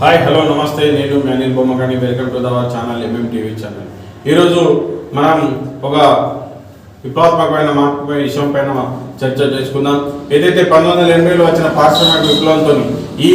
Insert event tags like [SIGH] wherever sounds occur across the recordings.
Hi hello నమస్తే. నేను మీ Anil Bommakani welcome to our channel MM TV channel ఈరోజు మనం ఒక విప్లవాత్మకమైన మార్పు విషయం పైన చర్చ చేసుకుందాం. ఏదైతే పంతొమ్మిది వందల ఎనభైలో వచ్చిన పారిశ్రామిక విప్లవంతో ఈ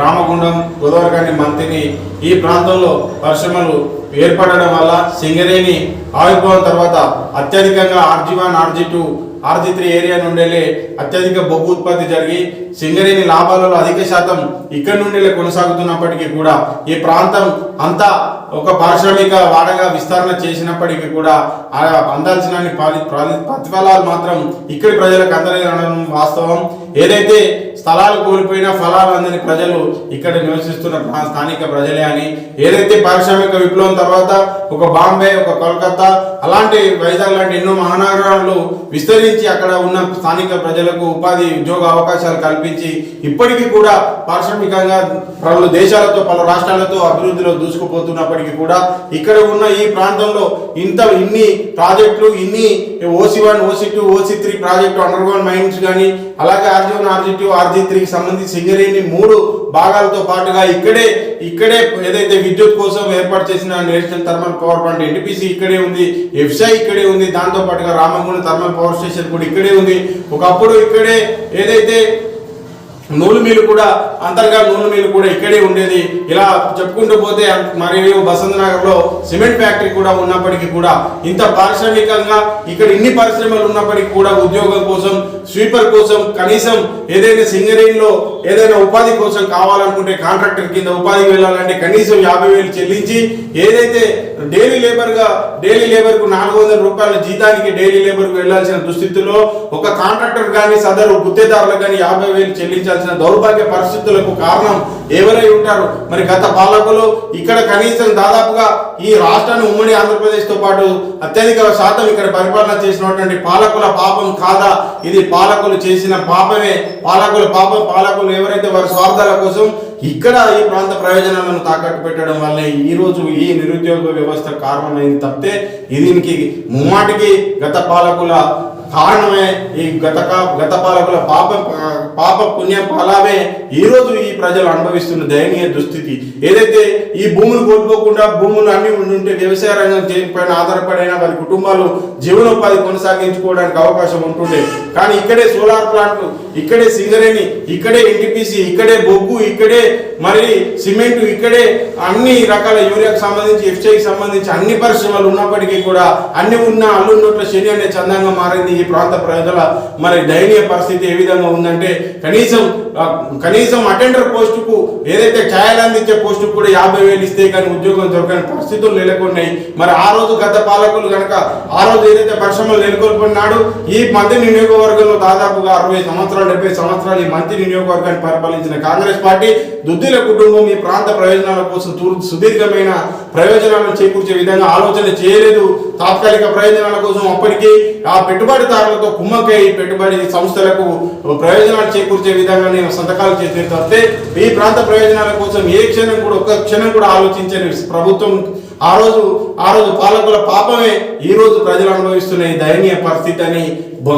రామగుండం గోదావరికాని మంతిని ఈ ప్రాంతంలో పరిశ్రమలు ఏర్పడడం వల్ల సింగరేణి ఆవిర్భావం తర్వాత అత్యధికంగా RG one RG two RG three area నుండి అత్యధిక బొగ్గు ఉత్పత్తి జరిగి సింగరేణి లాభాలలో అధిక శాతం ఇక్కడి నుండి కొనసాగుతున్నప్పటికీ కూడా ఈ ప్రాంతం అంతా ఒక పారిశ్రామిక వాడగా విస్తరణ చేసినప్పటికీ కూడా ఆ అందాల్సిన పాలి- ప్రతిఫలాలు మాత్రం ఇక్కడి ప్రజలకు అందలేదనడం వాస్తవం. ఏదైతే స్థలాలు కోల్పోయిన ఫలాలు అందని ప్రజలు ఇక్కడ నివసిస్తున్న స్థానిక ప్రజలే అని ఏదైతే పారిశ్రామిక విప్లవం తర్వాత ఒక బాంబే ఒక కోల్కతా అలాంటి వైజాగ్ లాంటి ఎన్నో మహానగరాలు విస్తరించి అక్కడ ఉన్న స్థానిక ప్రజలకు ఉపాధి ఉద్యోగ అవకాశాలు కల్పించి ఇప్పటికీ కూడా పారిశ్రామికంగా పలు దేశాలతో పలు రాష్ట్రాలతో అభివృద్ధిలో దూసుకుపోతున్నప్పటికీ కూడా ఇక్కడ ఉన్న ఈ ప్రాంతంలో ఇంత ఇన్ని ప్రాజెక్టులు ఇన్ని OC one OC two OC three project underground mines కానీ అలాగే RG one RG two RG త్రీకి సంబంధించి సింగరేణి మూడు భాగాలతో పాటుగా ఇక్కడే ఇక్కడే ఏదైతే విద్యుత్ కోసం ఏర్పాటు చేసిన National Thermal Power Plant NTPC ఇక్కడే ఉంది ఎఫ్సై ఇక్కడే ఉంది దాంతో పాటుగా రామగుండం థర్మల్ పవర్ స్టేషన్ కూడా ఇక్కడే ఉంది. ఒకప్పుడు ఇక్కడే ఏదైతే నూలు మీలు కూడా అంతర్గా నూలు మీలు కూడా ఇక్కడే ఉండేది. ఇలా చెప్పుకుంటూ పోతే మరియు బసంత నగర్లో సిమెంట్ ఫ్యాక్టరీ కూడా ఉన్నప్పటికీ కూడా ఇంత పారిశ్రామికంగా ఇక్కడ ఇన్ని పరిశ్రమలు ఉన్నప్పటికీ కూడా ఉద్యోగం కోసం స్వీపర్ కోసం కనీసం ఏదైనా సింగరేణిలో ఏదైనా ఉపాధి కోసం కావాలనుకుంటే కాంట్రాక్టర్ కింద ఉపాధికి వెళ్ళాలంటే కనీసం యాభై వేలు చెల్లించి ఏదైతే డైలీ లేబర్గా డైలీ లేబర్కు నాలుగు వందల రూపాయల జీతానికి డైలీ లేబర్కు వెళ్ళాల్సిన దుస్థితిలో ఒక కాంట్రాక్టర్ కానీ సదరు గుత్తేదారులకు కానీ యాభై వేలు చెల్లించాల్సిన దౌర్భాగ్య పరిస్థితులకు కారణం ఎవరై ఉంటారు? మరి గత పాలకులు ఇక్కడ కనీసం దాదాపుగా ఈ రాష్ట్రాన్ని ఉమ్మడి ఆంధ్రప్రదేశ్తో పాటు అత్యధిక శాతం ఇక్కడ పరిపాలన చేసినటువంటి పాలకుల పాపం కాదా? ఇది పాలకులు చేసిన పాపమే. పాలకుల పాపం పాలకులు ఎవరైతే వారి స్వార్థాల కోసం ఇక్కడ ఈ ప్రాంత ప్రయోజనాలను తాకట్టు పెట్టడం వల్లే ఈరోజు ఈ నిరుద్యోగ వ్యవస్థ కారణమైంది తప్పితే దీనికి ముమ్మాటికి గత పాలకుల కారణమే. ఈ గత గత పాలకుల పాపం పాప పుణ్య ఫలామే ఈరోజు ఈ ప్రజలు అనుభవిస్తున్న దయనీయ దుస్థితి. ఏదైతే ఈ భూములు కోల్పోకుండా భూములు అన్ని ఉండుంటే వ్యవసాయ రంగం చే- పైన ఆధారపడైన వారి కుటుంబాలు జీవనోపాధి కొనసాగించుకోవడానికి అవకాశం ఉంటుండే. కానీ ఇక్కడే సోలార్ ప్లాంట్లు ఇక్కడే సింగరేణి ఇక్కడే ఎన్టీపీసీ ఇక్కడే బొగ్గు ఇక్కడే మరి సిమెంట్ ఇక్కడే అన్ని రకాల యూరియాకి సంబంధించి ఎఫ్సీఐకి సంబంధించి అన్ని పరిశ్రమలు ఉన్నప్పటికీ కూడా అన్ని ఉన్న అల్లున్నోట్ల శని అనే చందంగా మారింది. ఈ ప్రాంత ప్రజల మరి దయనీయ పరిస్థితి ఏ విధంగా ఉందంటే కనీసం కనీసం అటెండర్ పోస్టుకు ఏదైతే ఛాయలు అందించే పోస్టుకు కూడా యాభై వేలు ఇస్తే కానీ ఉద్యోగం దొరకని పరిస్థితులు నెలకొన్నాయి. మరి ఆ రోజు గత పాలకులు కనుక ఆ రోజు ఏదైతే పరిశ్రమలు నెలకొల్పన్నాడు ఈ మంత్రి నియోజకవర్గంలో దాదాపుగా అరవై సంవత్సరాలు డెబ్బై సంవత్సరాలు ఈ మంత్రి నియోజకవర్గాన్ని పరిపాలించిన కాంగ్రెస్ పార్టీ దుద్దిల కుటుంబం ఈ ప్రాంత ప్రయోజనాల కోసం సుదీర్ఘమైన ప్రయోజనాలను చేకూర్చే విధంగా ఆలోచన చేయలేదు. తాత్కాలిక ప్రయోజనాల కోసం అప్పటికి ఆ పెట్టుబడిదారులతో కుమ్మకై పెట్టుబడి సంస్థలకు ప్రయోజనాలు చేకూర్చే విధంగా నేను సంతకాలు చేసిన తప్పితే ఈ ప్రాంత ప్రయోజనాల కోసం ఏ క్షణం కూడా ఒక్క క్షణం కూడా ఆలోచించని ప్రభుత్వం ఆ రోజు ఆ రోజు పాలకుల పాపమే ఈ రోజు ప్రజలు అనుభవిస్తున్న ఈ దయనీయ పరిస్థితి అని బ-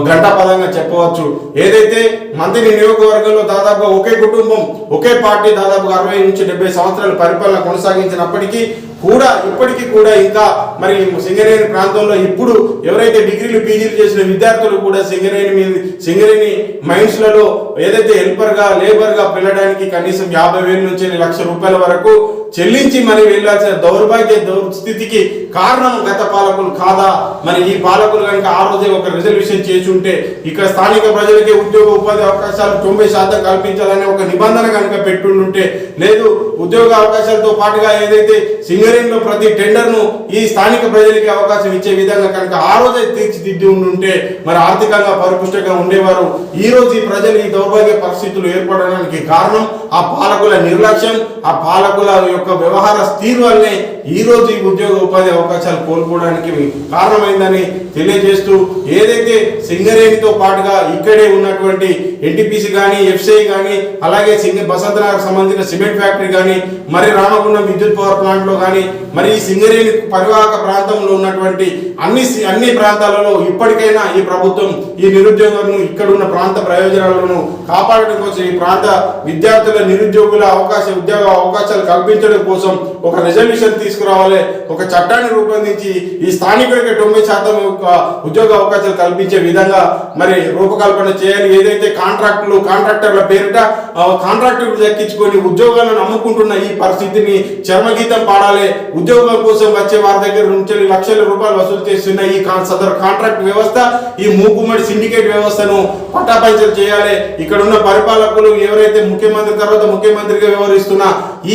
చెప్పవచ్చు. ఏదైతే మంత్రి నియోజకవర్గంలో దాదాపుగా ఒకే కుటుంబం ఒకే పార్టీ దాదాపుగా అరవై నుంచి డెబ్బై సంవత్సరాల పరిపాలన కొనసాగించినప్పటికీ కూడా ఇప్పటికీ కూడా ఇంకా మరి సింగరేణి ప్రాంతంలో ఇప్పుడు ఎవరైతే డిగ్రీలు పీజీలు చేసిన విద్యార్థులు కూడా సింగరేణి మీద సింగరేణి మైన్స్లలో ఏదైతే హెల్పర్గా లేబర్గా వెళ్ళడానికి కనీసం యాభై వేల నుంచి లక్ష రూపాయల వరకు చెల్లించి మరి వెళ్ళాల్సిన దౌర్భాగ్య దుస్థితికి కారణం గత పాలకులు కాదా? మరి ఈ పాలకులు కనుక ఆ రోజే ఒక రిజర్వేషన్ చేసి ఉంటే ఇక్కడ స్థానిక ప్రజలకి ఉద్యోగ ఉపాధి అవకాశాలు తొంభై శాతం కల్పించాలనే ఒక నిబంధన కనుక పెట్టుంటే లేదు ఉద్యోగ అవకాశాలతో పాటుగా ఏదైతే సింగరేణిలో ప్రతి టెండర్ను ఈ స్థానిక ప్రజలకి అవకాశం ఇచ్చే విధంగా కనుక ఆ రోజే తీర్చిదిద్ది ఉంటే మరి ఆర్థికంగా పరిపుష్టంగా ఉండేవారు. ఈ రోజు ఈ ప్రజలు ఈ దౌర్భాగ్య పరిస్థితులు ఏర్పడడానికి కారణం ఆ పాలకుల నిర్లక్ష్యం ఆ పాలకుల యొక్క వ్యవహార తీరు వల్లే ఈ రోజు ఈ ఉద్యోగ ఉపాధి అవకాశాలు కోల్పోవడానికి కారణమైందని తెలియజేస్తూ ఏదైతే సింగరేణితో పాటుగా ఇక్కడే ఉన్నటువంటి ఎన్టీపీసీ కానీ ఎఫ్సిఐ కానీ అలాగే సింగ బసంతనగర్ సంబంధించిన సిమెంట్ ఫ్యాక్టరీ కానీ మరి రామగుండం విద్యుత్ పవర్ ప్లాంట్లో కానీ మరి ఈ సింగరేణి పరివాహక ప్రాంతంలో ఉన్నటువంటి అన్ని అన్ని ప్రాంతాలలో ఇప్పటికైనా ఈ ప్రభుత్వం ఈ నిరుద్యోగులను ఇక్కడ ఉన్న ప్రాంత ప్రయోజనాలను కాపాడడం కోసం ఈ ప్రాంత విద్యార్థుల నిరుద్యోగుల అవకాశ ఉద్యోగ అవకాశాలు కల్పించడం కోసం ఒక రిజర్వేషన్ తీసుకురావాలి ఒక చట్టాన్ని రూపొందించి ఈ స్థానికులకి తొంభై శాతం యొక్క ఉద్యోగ అవకాశాలు కల్పించే విధంగా మరి రూపకల్పన చేయాలి. ఏదైతే కాంట్రాక్టులు కాంట్రాక్టర్ల పేరిట ఆ, కాంట్రాక్టులు దక్కించుకొని ఉద్యోగాలను అమ్ముకుంటున్న ఈ పరిస్థితిని చర్మగీతం పాడాలి. ఉద్యోగం కోసం వచ్చే వారి దగ్గర నుంచి లక్షల రూపాయలు వసూలు చేస్తున్న ఈ సదరు కాంట్రాక్ట్ వ్యవస్థ ఈ మూకుమ్మడి సిండికేట్ వ్యవస్థను పట్టాపంచలు చేయాలి. ఇక్కడ ఉన్న పరిపాలకులు ఎవరైతే ముఖ్యమంత్రి తర్వాత ముఖ్యమంత్రిగా వ్యవహరిస్తున్న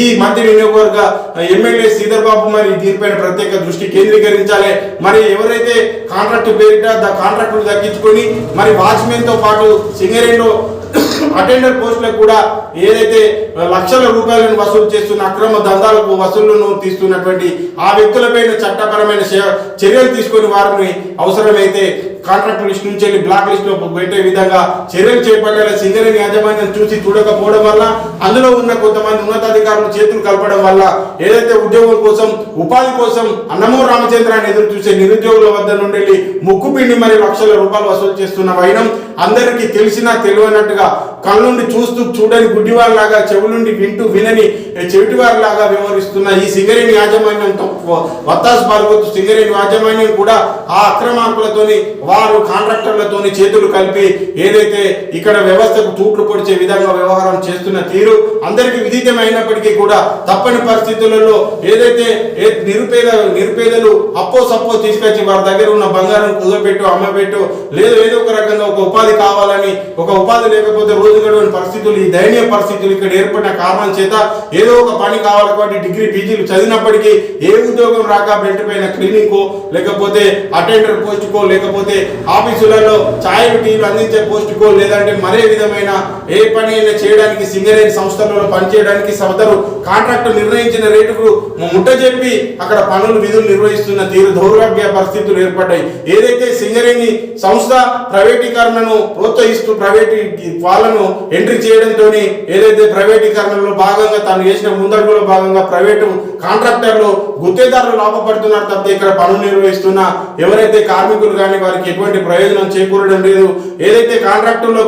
ఈ మంత్రి వినియోగవర్గ ఎమ్మెల్యే శ్రీధర్ బాబు మరి దీనిపైన ప్రత్యేక దృష్టి కేంద్రీకరించాలి. మరి ఎవరైతే కాంట్రాక్ట్ పేరిట కాంట్రాక్టులు దక్కించుకొని మరి వాచ్మెన్తో పాటు సింగరేణిలో అటెండర్ పోస్టులకు కూడా ఏదైతే లక్షల రూపాయలను వసూలు చేస్తున్న అక్రమ దందాలకు వసూళ్ళను తీస్తున్నటువంటి ఆ వ్యక్తులపైన చట్టపరమైన చర్యలు తీసుకొని వారిని అవసరమైతే కాంట్రాక్ట్ లిస్ట్ నుంచి వెళ్ళి బ్లాక్ లిస్ట్లో పెట్టే విధంగా చర్యలు చేపట్టేలా. సింగరేణి యాజమాన్యం చూసి చూడకపోవడం వల్ల అందులో ఉన్న కొంతమంది ఉన్నతాధికారులు చేతులు కలపడం వల్ల ఏదైతే ఉద్యోగం కోసం ఉపాధి కోసం అన్నమో రామచంద్రాన్ని ఎదురు చూసే నిరుద్యోగుల వద్ద నుండి వెళ్ళి ముక్కు పిండి మరి లక్షల రూపాయలు వసూలు చేస్తున్న వైనం అందరికీ తెలిసినా తెలియనట్టుగా కళ్ళుండి చూస్తూ చూడని గుడ్డివారిలాగా చెవులుండి వింటూ వినని చెవిటివారిలాగా వ్యవహరిస్తున్న ఈ సింగరేణి యాజమాన్యంతో వత్తాసు పాల్గొతూ సింగరేణి యాజమాన్యం కూడా ఆ అక్రమార్కులతోని వారు కాంట్రాక్టర్లతోని చేతులు కలిపి ఏదైతే ఇక్కడ వ్యవస్థకు తూట్లు పొడిచే విధంగా వ్యవహారం చేస్తున్న తీరు అందరికీ విదితమైనప్పటికీ కూడా తప్పని పరిస్థితులలో ఏదైతే ఏ నిరుపేద నిరుపేదలు అప్పో సప్పో తీసుకొచ్చి వారి దగ్గర ఉన్న బంగారం కుదపెట్టు అమ్మబెట్టు లేదు ఏదో ఒక రకంగా ఒక ఉపాధి కావాలని ఒక ఉపాధి లేకపోతే రోజు గడవని పరిస్థితులు ఈ దయనీయ పరిస్థితులు ఇక్కడ ఏర్పడిన కారణం చేత ఏదో ఒక పని కావాలి కాబట్టి డిగ్రీ పీజీలు చదివినప్పటికీ ఏ ఉద్యోగం రాక బెల్ట్ పైన క్లీనింగ్ లేకపోతే అటెండర్ పోస్ట్కో లేకపోతే ఆఫీసులలో ఛాయలు టీలు అందించే పోస్ట్ కో లేదంటే మరే విధమైన ఏ పని అయినా చేయడానికి సింగరేణి సంస్థలలో పనిచేయడానికి సదరు కాంట్రాక్ట్ నిర్ణయించిన రేటుకు ముట్ట చెప్పి అక్కడ పనులు విధులు నిర్వహిస్తున్న తీరు దౌర్భాగ్య పరిస్థితులు ఏర్పడ్డాయి. ఏదైతే సింగరేణి సంస్థ ప్రైవేటీకరణను ప్రోత్సహిస్తూ ప్రైవేట్ వాళ్ళను ఎంట్రీ చేయడంతో ఏదైతే ప్రైవేటీకరణలో భాగంగా తాను చేసిన ముందడుగులో భాగంగా ప్రైవేటు కాంట్రాక్టర్లు గుత్తేదారులు లాభపడుతున్నారు తప్ప ఇక్కడ పనులు నిర్వహిస్తున్న ఎవరైతే కార్మికులు కానీ వారికి ఎటువంటి ప్రయోజనం చేకూరడం లేదు. ఏదైతే కాంట్రాక్టుల్లో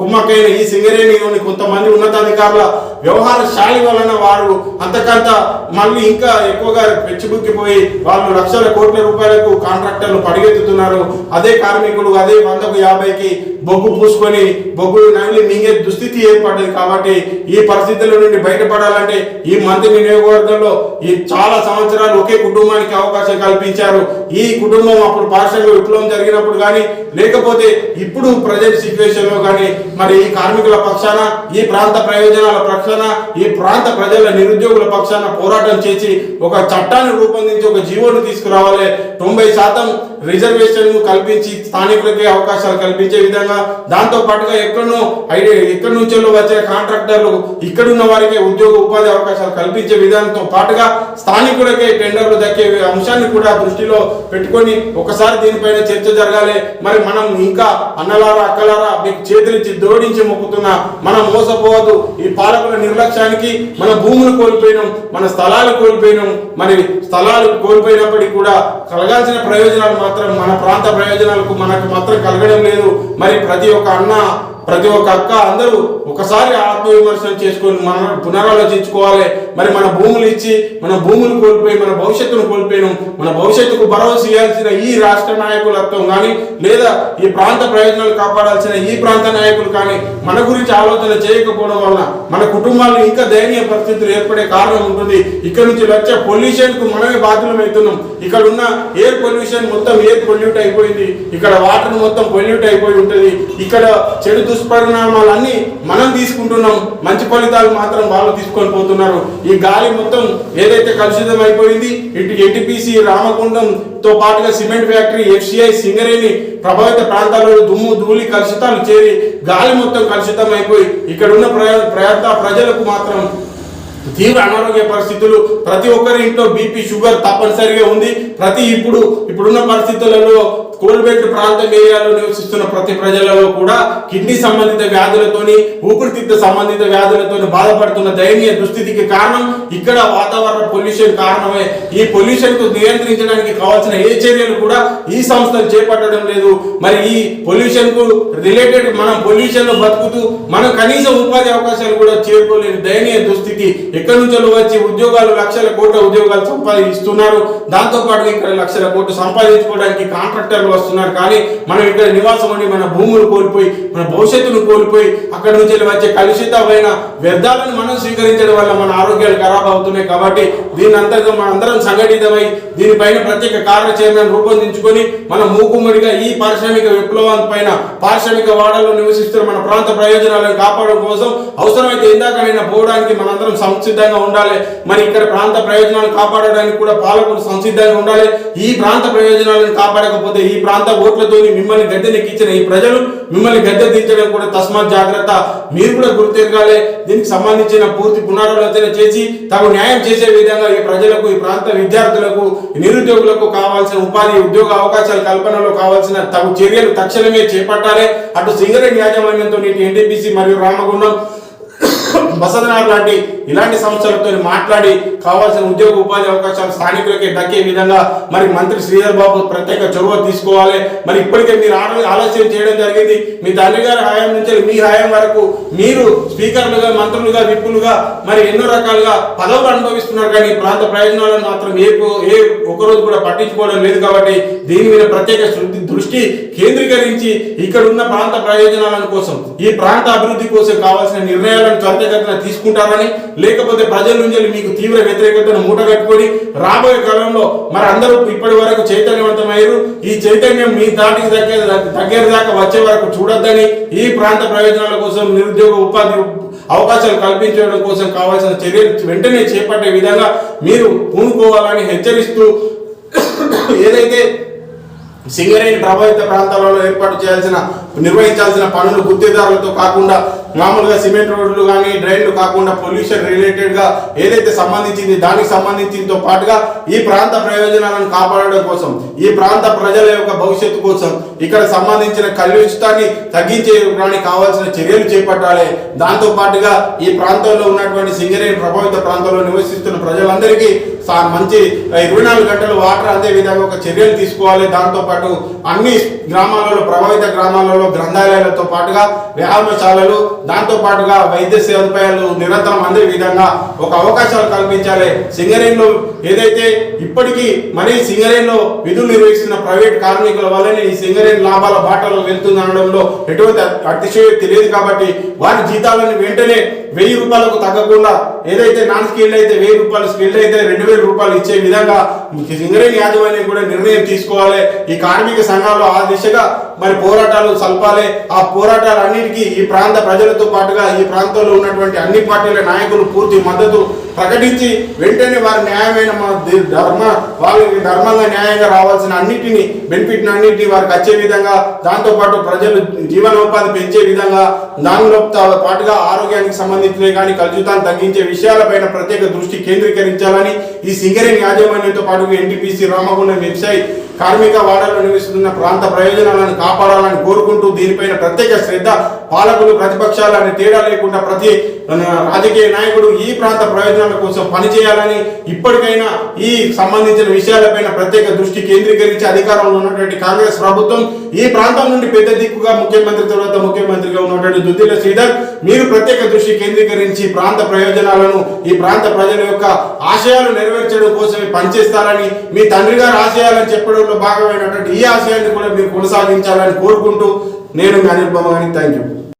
కుమ్మకైన ఈ సింగరేణిలోని కొంతమంది ఉన్నతాధికారుల వ్యవహార శైలి వలన వారు అంతకంత మళ్ళీ ఇంకా ఎక్కువగా పెచ్చిబుక్కిపోయి వాళ్ళు లక్షల కోట్ల రూపాయలకు కాంట్రాక్టర్లు పడిగెత్తుతున్నారు. అదే కార్మికులు అదే వందకు యాభైకి బొగ్గు పూసుకొని బొగ్గు నమిలి మింగే దుస్థితి ఏర్పడ్డది కాబట్టి ఈ పరిస్థితుల నుండి బయటపడాలంటే ఈ మంత్రి నియోజకవర్గంలో ఈ చాలా సంవత్సరాలు ఒకే కుటుంబానికి అవకాశం కల్పించారు. ఈ కుటుంబం అప్పుడు పారిశ్రామిక విప్లవం జరిగినప్పుడు కానీ లేకపోతే ఇప్పుడు ప్రజెంట్ సిచ్యువేషన్లో కానీ మరి ఈ కార్మికుల పక్షాన ఈ ప్రాంత ప్రయోజనాల పక్షాన ఈ ప్రాంత ప్రజల నిరుద్యోగుల పక్షాన పోరాటం చేసి ఒక చట్టాన్ని రూపొందించి ఒక జీవోను తీసుకురావాలి. తొంభై శాతం రిజర్వేషన్ కల్పించి స్థానికులకి అవకాశాలు కల్పించే విధంగా దాంతో పాటుగా ఎక్కడనో ఐడియా ఎక్కడి నుంచో వచ్చే కాంట్రాక్టర్లు ఇక్కడున్న వారికి ఉద్యోగ ఉపాధి అవకాశాలు కల్పించే విధానంతో పాటుగా స్థానికులకే టెండర్లు దక్కే అంశాన్ని కూడా దృష్టిలో పెట్టుకొని ఒకసారి దీనిపైన చర్చ జరగాలి. మరి మనం ఇంకా అన్నలారా అక్కలారా మీకు చేతులిచ్చి దోడించి మొక్కుతున్నా మనం మోసపోవద్దు. ఈ పాలకుల నిర్లక్ష్యానికి మన భూములు కోల్పోయినాం మన స్థలాలు కోల్పోయినాం. మరి స్థలాలు కోల్పోయినప్పటికీ కూడా కలగాల్సిన ప్రయోజనాలు మాత్రం మన ప్రాంత ప్రయోజనాలకు మనకు మాత్రం కలగడం లేదు. మరి ప్రతి ఒక్క అన్న ప్రతి ఒక్క అక్క అందరూ ఒకసారి ఆత్మవిమర్శనం చేసుకొని మన పునరాలోచించుకోవాలి. మరి మన భూములు ఇచ్చి మన భూములు కోల్పోయి మన భవిష్యత్తును కోల్పోయినాం. మన భవిష్యత్తుకు భరోసా ఇవ్వాల్సిన ఈ రాష్ట్ర నాయకులత్వం కానీ లేదా ఈ ప్రాంత ప్రయోజనాలు కాపాడాల్సిన ఈ ప్రాంత నాయకులు కానీ మన గురించి ఆలోచన చేయకపోవడం వలన మన కుటుంబాలు ఇంకా దయనీయ పరిస్థితులు ఏర్పడే కారణం ఉంటుంది. ఇక్కడ నుంచి వచ్చే పొల్యూషన్కు మనమే బాధ్యులం ఇక్కడ ఉన్న ఎయిర్ పొల్యూషన్ మొత్తం ఎయిర్ పొల్యూట్ అయిపోయింది. ఇక్కడ వాటర్ మొత్తం పొల్యూట్ అయిపోయి ఉంటుంది. ఇక్కడ చెడు దుష్పరిణామాలన్నీ మనం తీసుకుంటున్నాం. మంచి ఫలితాలు మాత్రం వాళ్ళు తీసుకొని పోతున్నారు. ఈ గాలి మొత్తం ఏదైతే కలుషితం అయిపోయింది ఇటు ఎన్టీపీసీ రామగుండం తో పాటుగా సిమెంట్ ఫ్యాక్టరీ ఎఫ్సిఐ సింగరేణి ప్రభావిత ప్రాంతాల్లో దుమ్ము ధూళి కలుషితాలు చేరి గాలి మొత్తం కలుషితం అయిపోయి ఇక్కడ ఉన్న ప్రజలకు మాత్రం తీవ్ర అనారోగ్య పరిస్థితులు. ప్రతి ఒక్కరి ఇంట్లో బీపీ షుగర్ తప్పనిసరిగా ఉంది. ప్రతి ఇప్పుడు ఇప్పుడున్న పరిస్థితులలో కోల్బెట్ ప్రాంతం ఏరియాలో నివసిస్తున్న ప్రతి ప్రజలలో కూడా కిడ్నీ సంబంధిత వ్యాధులతోని ఊపిరితిత్త సంబంధిత వ్యాధులతో బాధపడుతున్న దయనీయ దుస్థితికి కారణం ఇక్కడ వాతావరణ పొల్యూషన్ కారణమే. ఈ పొల్యూషన్కు నియంత్రించడానికి కావాల్సిన ఏ చర్యలు కూడా ఈ సంస్థలు చేపట్టడం లేదు. మరి ఈ పొల్యూషన్కు రిలేటెడ్ మనం పొల్యూషన్లో బతుకుతూ మనం కనీస ఉపాధి అవకాశాలు కూడా చేరుకోలేని దయనీయ దుస్థితి ఎక్కడి నుంచో వచ్చి ఉద్యోగాలు లక్షల కోట్ల ఉద్యోగాలు సంపాదిస్తున్నారు? దాంతోపాటు ఇక్కడ లక్షల కోట్లు సంపాదించుకోవడానికి కాంట్రాక్టర్లు వస్తున్నారు. కానీ మనం ఇక్కడ నివాసం ఉండి మన భూములు కోల్పోయి మన భవిష్యత్తును కోల్పోయి అక్కడ నుంచి వచ్చే కలుషితమైన వ్యర్థాలను మనం స్వీకరించడం వల్ల మన ఆరోగ్యాలు ఖరాబ్ అవుతున్నాయి కాబట్టి దీని అంతగా మన అందరం సంఘటితమై దీనిపైన ప్రత్యేక కార్యాచరణను రూపొందించుకొని మన మూకుమ్మడిగా ఈ పారిశ్రామిక విప్లవం పైన పారిశ్రామిక వాడల్లో నివసిస్తున్న మన ప్రాంత ప్రయోజనాలను కాపాడడం కోసం అవసరమైతే ఇందాకనైనా పోవడానికి మనందరం సంసిద్ధంగా ఉండాలి. మరి ఇక్కడ ప్రాంత ప్రయోజనాలు కాపాడడానికి కూడా పాలకులు సంసిద్ధంగా ఉండాలి. ఈ ప్రాంత ప్రయోజనాలను కాపాడకపోతే ఈ ప్రాంత ఓట్లతోని మిమ్మల్ని గద్దెనెక్కించిన ఈ ప్రజలు మిమ్మల్ని గద్దె దించడం కూడా తస్మాత్ జాగ్రత్త. మీరు కూడా గుర్తెరగాలి. దీనికి సంబంధించిన పూర్తి పునరాలోచన చేసి తగు న్యాయం చేసే విధంగా ఈ ప్రజలకు ఈ ప్రాంత విద్యార్థులకు నిరుద్యోగులకు కావాల్సిన ఉపాధి ఉద్యోగ అవకాశాల కల్పనలో కావాల్సిన తగు చర్యలు తక్షణమే చేపట్టాలి. అటు సింగరేణి యాజమాన్యంతో నీటి ఎన్టీపీసీ మరియు రామగుండం బసదనార్ లాంటి ఇలాంటి సంస్థలతో మాట్లాడి కావాల్సిన ఉద్యోగ ఉపాధి అవకాశాలు స్థానికులకి దక్కే విధంగా మరి మంత్రి శ్రీధర్ బాబు ప్రత్యేక చొరవ తీసుకోవాలి. మరి ఇప్పటికే మీరు ఆల- ఆలోచన చేయడం జరిగింది. మీ తండ్రి గారి హయాం నుంచి మీ హయాం వరకు మీరు స్పీకర్లుగా మంత్రులుగా విప్పులుగా మరి ఎన్నో రకాలుగా పదవులు అనుభవిస్తున్నారు కానీ ప్రాంత ప్రయోజనాలను మాత్రం ఏ ఏ ఒక్కరోజు కూడా పట్టించుకోవడం లేదు కాబట్టి దీని మీద ప్రత్యేక శృద్ధి- దృష్టి కేంద్రీకరించి ఇక్కడ ఉన్న ప్రాంత ప్రయోజనాల కోసం ఈ ప్రాంత అభివృద్ధి కోసం కావాల్సిన నిర్ణయాలను త్వరితగతిన తీసుకుంటారని లేకపోతే ప్రజల నుంచి మీకు తీవ్ర వ్యతిరేకతను మూటగట్టుకొని రాబోయే కాలంలో మరి అందరూ ఇప్పటి వరకు చైతన్యవంతమయ్యారు. ఈ చైతన్యం మీ దాటికి దగ్గర దగ్గర దాకా వచ్చే వరకు చూడొద్దని ఈ ప్రాంత ప్రయోజనాల కోసం నిరుద్యోగ ఉపాధి అవకాశాలు కల్పించడం కోసం కావాల్సిన చర్యలు వెంటనే చేపట్టే విధంగా మీరు పూనుకోవాలని హెచ్చరిస్తూ [COUGHS] ఏదైతే సింగరేణి ప్రభావిత ప్రాంతాలలో ఏర్పాటు చేయాల్సిన నిర్వహించాల్సిన పనులు గుత్తేదారులతో కాకుండా మామూలుగా సిమెంట్ రోడ్లు కానీ డ్రైన్లు కాకుండా పొల్యూషన్ రిలేటెడ్గా ఏదైతే సంబంధించింది దానికి సంబంధించిందో పాటుగా ఈ ప్రాంత ప్రయోజనాలను కాపాడడం కోసం ఈ ప్రాంత ప్రజల యొక్క భవిష్యత్తు కోసం ఇక్కడ సంబంధించిన కలుషితాన్ని తగ్గించేయడానికి కావాల్సిన చర్యలు చేపట్టాలి. దాంతో పాటుగా ఈ ప్రాంతంలో ఉన్నటువంటి సింగరేణి ప్రభావిత ప్రాంతంలో నివసిస్తున్న ప్రజలందరికీ మంచి ఇరవై నాలుగు గంటలు వాటర్ అందే విధంగా ఒక చర్యలు తీసుకోవాలి. దాంతో పాటు అన్ని గ్రామాలలో ప్రభావిత గ్రామాలలో గ్రంథాలయాలతో పాటుగా వ్యాయామశాలలు దాంతో పాటుగా వైద్య సదుపాయాలు నిరంతరం అందే విధంగా ఒక అవకాశాలు కల్పించాలి. సింగరేణిలో ఏదైతే ఇప్పటికీ మరి సింగరేణిలో విధులు నిర్వహిస్తున్న ప్రైవేట్ కార్మికుల వల్లనే ఈ సింగరేణి లాభాల బాటలో వెళ్తుంది అనడంలో ఎటువంటి అతిశయోక్తి లేదు కాబట్టి వారి జీతాలను వెంటనే వెయ్యి రూపాయలకు తగ్గకుండా ఏదైతే నాన్ స్కిల్డ్ అయితే వెయ్యి రూపాయలు స్కిల్డ్ అయితే రెండు వేల రూపాయలు ఇచ్చే విధంగా సింగరేణి యాజమాన్యం కూడా నిర్ణయం తీసుకోవాలి. ఈ కార్మిక సంఘాలు ఆ దిశగా మరి పోరాటాలు సల్పాలి ఆ పోరాటాలన్నిటికీ ఈ ప్రాంత ప్రజలతో పాటుగా ఈ ప్రాంతంలో ఉన్నటువంటి అన్ని పార్టీల నాయకులు పూర్తి మద్దతు ప్రకటించి వెంటనే వారి న్యాయమైన మా ధర్మ వాళ్ళకి ధర్మంగా న్యాయంగా రావాల్సిన అన్నిటిని బెనిఫిట్ అన్నిటిని వారికి వచ్చే విధంగా దాంతోపాటు ప్రజలు జీవనోపాధి పెంచే విధంగా దానిలో పాటుగా ఆరోగ్యానికి సంబంధించినవి కానీ కలుషితాన్ని తగ్గించే విషయాలపైన ప్రత్యేక దృష్టి కేంద్రీకరించాలని ఈ సింగరేణి యాజమాన్యంతో పాటు ఎన్టీపీసీ రామగుండం వెబ్సైట్ కార్మిక వాడలు నివసిస్తున్న ప్రాంత ప్రయోజనాలను కాపాడాలని కోరుకుంటూ దీనిపైన ప్రత్యేక శ్రద్ధ పాలకులు ప్రతిపక్షాలు అనే తేడా లేకుండా ప్రతి రాజకీయ నాయకుడు ఈ ప్రాంత ప్రయోజనాల కోసం పనిచేయాలని ఇప్పటికైనా ఈ సంబంధించిన విషయాలపైన ప్రత్యేక దృష్టి కేంద్రీకరించి అధికారంలో ఉన్నటువంటి కాంగ్రెస్ ప్రభుత్వం ఈ ప్రాంతం నుండి పెద్ద దిక్కుగా ముఖ్యమంత్రి తర్వాత ముఖ్యమంత్రిగా ఉన్నటువంటి దుద్దిల శ్రీధర్ మీరు ప్రత్యేక దృష్టి కేంద్రీకరించి ప్రాంత ప్రయోజనాలను ఈ ప్రాంత ప్రజల యొక్క ఆశయాలు నెరవేర్చడం కోసమే పనిచేస్తారని మీ తండ్రి గారి ఆశయాలని చెప్పడంలో భాగమైనటువంటి ఈ ఆశయాన్ని కూడా మీరు కొనసాగించాలని కోరుకుంటూ నేను మీ అనిల్ బొమ్మ థ్యాంక్ యూ